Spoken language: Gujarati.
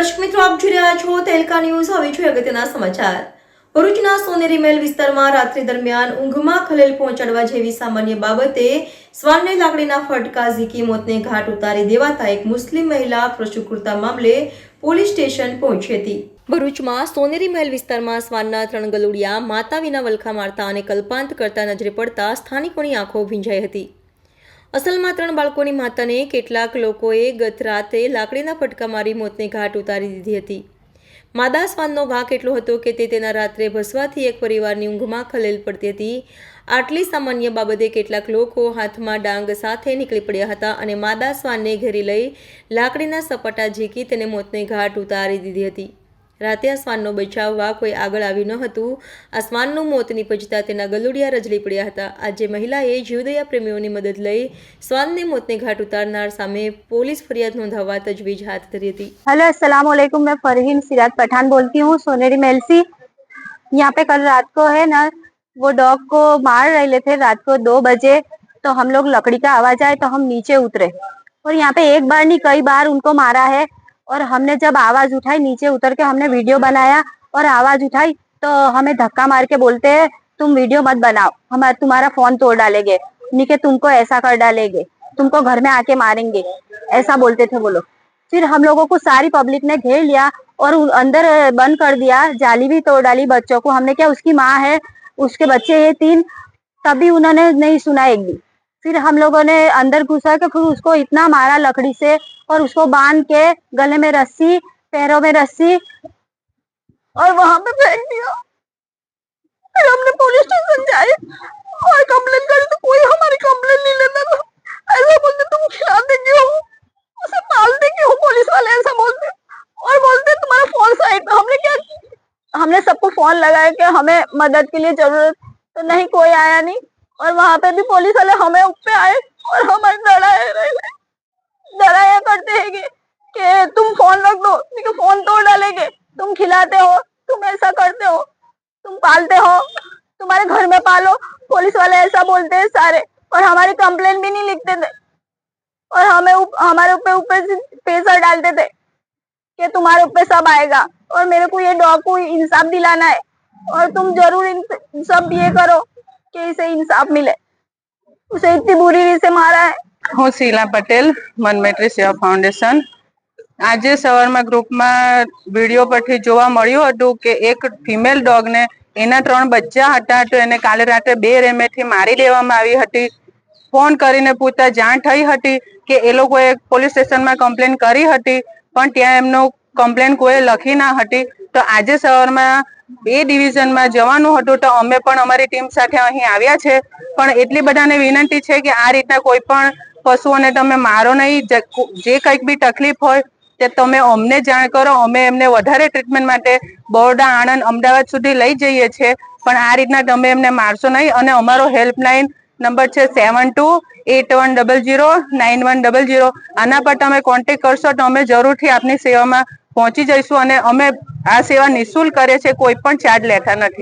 દર્શક મિત્રો, આપ જોઈ રહ્યા છો તેલકા ન્યૂઝ. હવે જોઈએ અગત્યના સમાચાર. ભરૂચના સોનેરી મહેલ વિસ્તારમાં રાત્રિ દરમિયાન ઊંઘમાં ખલેલ પહોંચાડવા જેવી સામાન્ય બાબતે સ્વાનને લાકડીના ફટકા, ઝીકી, મોતને ઘાટ ઉતારી દેવાતા એક મુસ્લિમ મહિલા પ્રશુકૃતા મામલે પોલીસ સ્ટેશન પહોંચી હતી. ભરૂચમાં સોનેરી મહેલ વિસ્તારમાં શ્વાનના ત્રણ ગલુડિયા માતા વિના વલખા મારતા અને કલ્પાંત કરતા નજરે પડતા સ્થાનિકોની આંખો ભીંજાઈ હતી. અસલમાં ત્રણ બાળકોની માતાને કેટલાક લોકોએ ગત રાતે લાકડીના ફટકા મારી મોતને ઘાટ ઉતારી દીધી હતી. માદા સ્વાનનો વાંક એટલો હતો કે તે તેના રાત્રે ભસવાથી એક પરિવારની ઊંઘમાં ખલેલ પડતી હતી. આટલી સામાન્ય બાબતે કેટલાક લોકો હાથમાં ડાંગ સાથે નીકળી પડ્યા હતા અને માદા શ્વાનને ઘેરી લઈ લાકડીના સપાટા ઝીકી તેને મોતને ઘાટ ઉતારી દીધી હતી. રાતે આ શ્વાનનો બચાવવા કોઈ આગળ આવ્યું ન હતું આ શ્વાનનું મોત નીપજતા તેના ગલુડિયા રજળી પડ્યા હતા આજે મહિલાએ જીવદયા પ્રેમીઓની મદદ લઈ શ્વાનને મોતને ઘાટ ઉતારનાર સામે પોલીસ ફરિયાદ નોંધાવવા તજવીજ હાથ ધરી હતી हेलो अस्सलाम वालेकुम मैं फरहीन सिराज पठान बोलती हूँ सोनेरी महल से यहाँ पे कल रात को है ना वो डॉग को मार रहे थे रात को दो बजे तो हम लोग लकड़ी का आवाज आए तो हम नीचे उतरे और यहाँ पे एक बार नहीं कई बार उनको मारा है और हमने जब आवाज़ उठाई, नीचे उतर के हमने वीडियो बनाया और आवाज़ उठाई तो हमें धक्का मार के बोलते हैं, तुम वीडियो मत बनाओ, हम, तुम्हारा फ़ोन तोड़ डालेंगे। के तुमको ऐसा कर डालेंगे, तुमको घर में आके मारेंगे। ऐसा बोलते थे वो लोग। फिर हम लोगों को सारी पब्लिक ने घेर लिया और अंदर बंद कर दिया, जाली भी तोड़ डाली बच्चों को। हमने क्या उसकी माँ है, उसके बच्चे हैं तीन। तभी उन्होंने नहीं सुना एक भी। फिर हम लोगों ने अंदर घुसा के फिर उसको इतना मारा लकड़ी से और उसको बाँध के गले में रस्सी, पैरों में रस्सी और वहाँ पे फेंक दिया। फिर हमने पुलिस स्टेशन जाए। और कंप्लेन करी तो कोई हमारी कंप्लेन नहीं लेता था। ऐसा बोलते, तुम खिलाते क्यों? उसे पालते क्यों पुलिस वाले? ऐसा बोलते। और बोलते, तुम्हारा फ़ोन साइड पे हमने क्या हमने सबको फ़ोन लगाया कि हमें मदद के लिए ज़रूरत तो नहीं, कोई आया नहीं। और वहाँ पे भी पुलिस वाले हमें ऊपर आए और हमारे डराए डराया करते हैं कि, कि तुम फ़ोन रख दो। फ़ोन तोड़ डालेंगे। तुम खिलाते हो तुम ऐसा करते हो तुम पालते हो तुम्हारे घर में पालो। पुलिस वाले ऐसा बोलते हैं सारे। और हमारी कंप्लेन भी नहीं लिखते थे। और हमें उप, हमारे ऊपर ऊपर से प्रेशर डालते थे कि तुम्हारे ऊपर सब आएगा। और मेरे को ये डॉग को इंसाफ दिलाना है। और तुम ज़रूर इन सब ये करो। कि इसे इंसाफ मिले उसे इतनी बुरी रीत से मारा है હું શીલા પટેલ મનમેટ્રી સેવા ફાઉન્ડેશન આજે સવારમાં ગ્રુપમાં વિડીયો પરથી જોવા મળ્યું હતું કે એક ફિમેલ ડોગને એના ત્રણ બચ્ચા હતા તો એને કાલે રાત્રે બે રેમેથી મારી દેવામાં આવી હતી ફોન કરીને પૂછતા જાણ થઈ હતી કે એ લોકોએ પોલીસ સ્ટેશનમાં કમ્પ્લેન કરી હતી પણ ત્યાં એમનું કમ્પ્લેન કોઈ લખી ના હતી, તો આજે સવારમાં બે ડિવિઝનમાં જવાનું હતું, તો અમે પણ અમારી ટીમ સાથે અહીં આવ્યા છે. પણ એટલી બધાને વિનંતી છે કે આ રીતના કોઈ પણ પશુઓને તમે મારો નહીં, જે કંઈક બી તકલીફ હોય, તે તમે અમને જાણ કરો. અમે એમને વધારે ટ્રીટમેન્ટ માટે બરોડા, આણંદ, અમદાવાદ સુધી લઈ જઈએ છીએ પણ આ રીતના તમે એમને મારશો નહીં. અને અમારો હેલ્પલાઇન નંબર છે seven two eight one double zero nine one double zero આના પર તમે કોન્ટેક કરશો તો અમે જરૂરથી આપની સેવામાં પહોંચી જઈશું અને અમે આ સેવા નિઃશુલ્ક કરે છે કોઈ પણ ચાર્જ લેતા નથી.